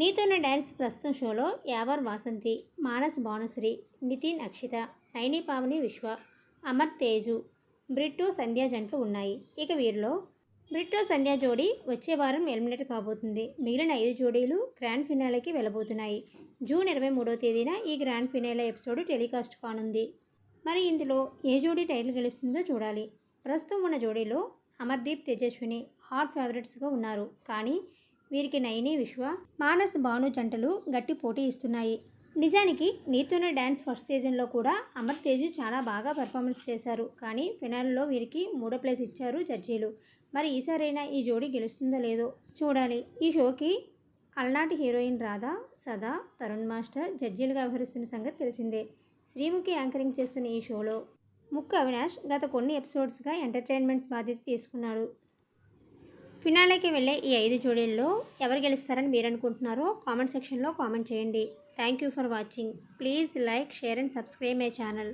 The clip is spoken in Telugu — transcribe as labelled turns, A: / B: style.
A: నీతోన్న డ్యాన్స్ ప్రస్తుతం షోలో యావర్ వాసంతి మానస్ భానుశ్రీ నితిన్ అక్షిత నైని పావని విశ్వ అమర్ తేజు బ్రిట్టో సంధ్యా జంటలు ఉన్నాయి. ఇక వీరిలో బ్రిట్టో సంధ్యా జోడీ వచ్చే వారం ఎలిమినేట్ కాబోతుంది. మిగిలిన ఐదు జోడీలు గ్రాండ్ ఫినాలేకి వెళ్ళబోతున్నాయి. జూన్ ఇరవై మూడవ తేదీన ఈ గ్రాండ్ ఫినాలే ఎపిసోడ్ టెలికాస్ట్ కానుంది. మరి ఇందులో ఏ జోడీ టైటిల్ గెలుస్తుందో చూడాలి. ప్రస్తుతం ఉన్న జోడీలో అమర్దీప్ తేజస్విని హాట్ ఫేవరెట్స్గా ఉన్నారు. కానీ వీరికి నయని విశ్వ మానస్ భాను జంటలు గట్టి పోటీ ఇస్తున్నాయి. నిజానికి నీతోనే డ్యాన్స్ ఫస్ట్ సీజన్లో కూడా అమర్ తేజ్ చాలా బాగా పెర్ఫార్మెన్స్ చేశారు. కానీ ఫినాల్లో వీరికి మూడో ప్లేస్ ఇచ్చారు జడ్జీలు. మరి ఈసారైనా ఈ జోడీ గెలుస్తుందో లేదో చూడాలి. ఈ షోకి అలనాటి హీరోయిన్ రాధా సదా తరుణ్ మాస్టర్ జడ్జీలుగా వ్యవహరిస్తున్న సంగతి తెలిసిందే. శ్రీముఖి యాంకరింగ్ చేస్తున్న ఈ షోలో ముక్కు అవినాష్ గత కొన్ని ఎపిసోడ్స్గా ఎంటర్టైన్మెంట్స్ బాధ్యత తీసుకున్నాడు. ఫినాలేకి వెళ్ళే ఈ ఐదు జోడీల్లో ఎవరు గెలుస్తారని మీరు అనుకుంటున్నారో కామెంట్ సెక్షన్లో కామెంట్ చేయండి. Thank you for watching. Please like share and subscribe my channel.